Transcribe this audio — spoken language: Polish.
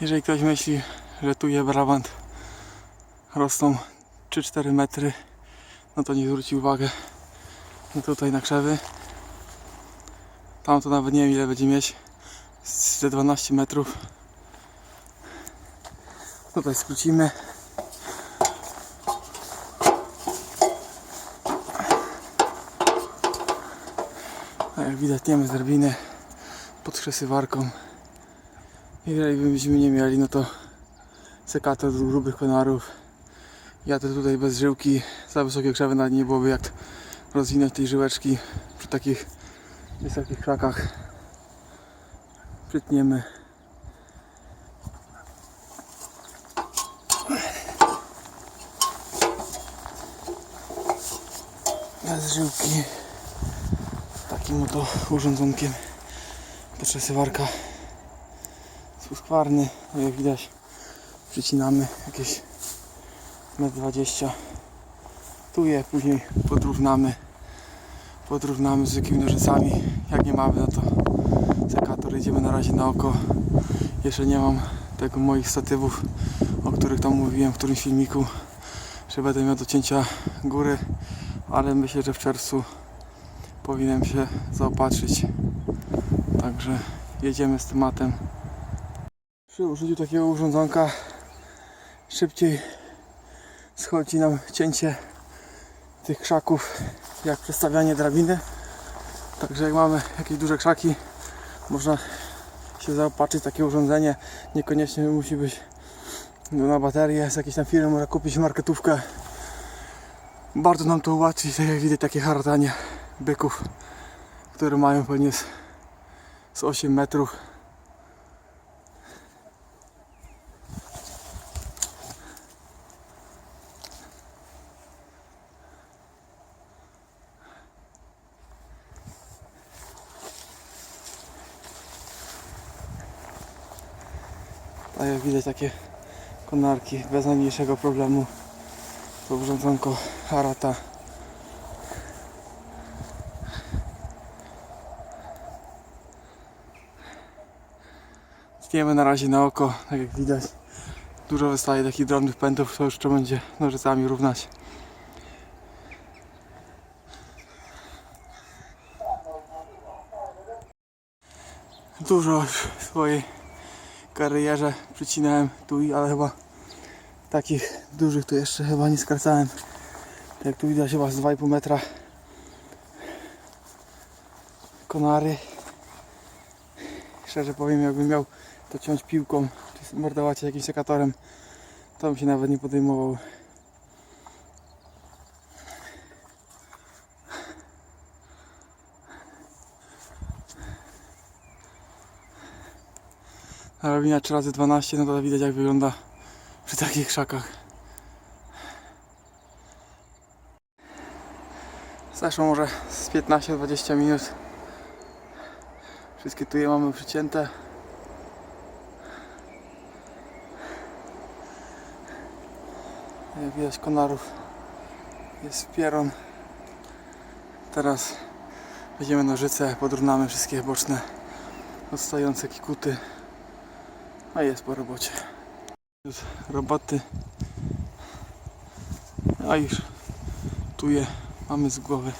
Jeżeli ktoś myśli, że tu je brabant rosną 3-4 metry, no to niech zwróci uwagę no tutaj na krzewy. Tam to nawet nie wiem ile będzie mieć. Ze 12 metrów. Tutaj skrócimy. A jak widać nie ma drabiny pod krzesywarką. Jeżeli byśmy nie mieli, no to sekator do grubych konarów. Ja to tutaj bez żyłki, za wysokie krzewy nawet nie byłoby jak rozwinąć tej żyłeczki przy takich wysokich krzakach. Przytniemy. Bez żyłki. Takim oto urządzonkiem potrzesywarka skwarny, jak widać przycinamy jakieś 1,20 m tu je później podrównamy podrównamy z jakimi nożycami. Jak nie mamy no to sekator idziemy na razie na oko jeszcze nie mam tego moich statywów o których tam mówiłem w którymś filmiku że będę miał do cięcia góry ale myślę, że w czerwcu powinienem się zaopatrzyć. Także jedziemy z tematem przy użyciu takiego urządzonka szybciej schodzi nam cięcie tych krzaków jak przestawianie drabiny. Także jak mamy jakieś duże krzaki, można się zaopatrzyć takie urządzenie. Niekoniecznie musi być no, na baterię z jakiejś tam firmy, można kupić marketówkę. Bardzo nam to ułatwi, tak jak widać takie haratanie byków, które mają pewnie z, z 8 metrów. A jak widać takie konarki bez najmniejszego problemu. To urządzonko harata. Tniemy na razie na oko, tak jak widać. Dużo wystaje takich drobnych pętów, to już trzeba będzie nożycami równać. Dużo już swojej karierze przycinałem tu i ale chyba takich dużych to jeszcze chyba nie skracałem. Tak jak tu widać chyba z 2,5 metra konary. Szczerze powiem jakbym miał to ciąć piłką czy mordować jakimś sekatorem to bym się nawet nie podejmował. Karabina 3 razy 12 no to widać jak wygląda przy takich krzakach. Zeszło może z 15-20 minut. Wszystkie tu je mamy przycięte. Jak widać konarów jest pieron. Teraz weźmiemy nożyce, podrównamy wszystkie boczne odstające kikuty. A jest po robocie. Już roboty. A już tu je mamy z głowy.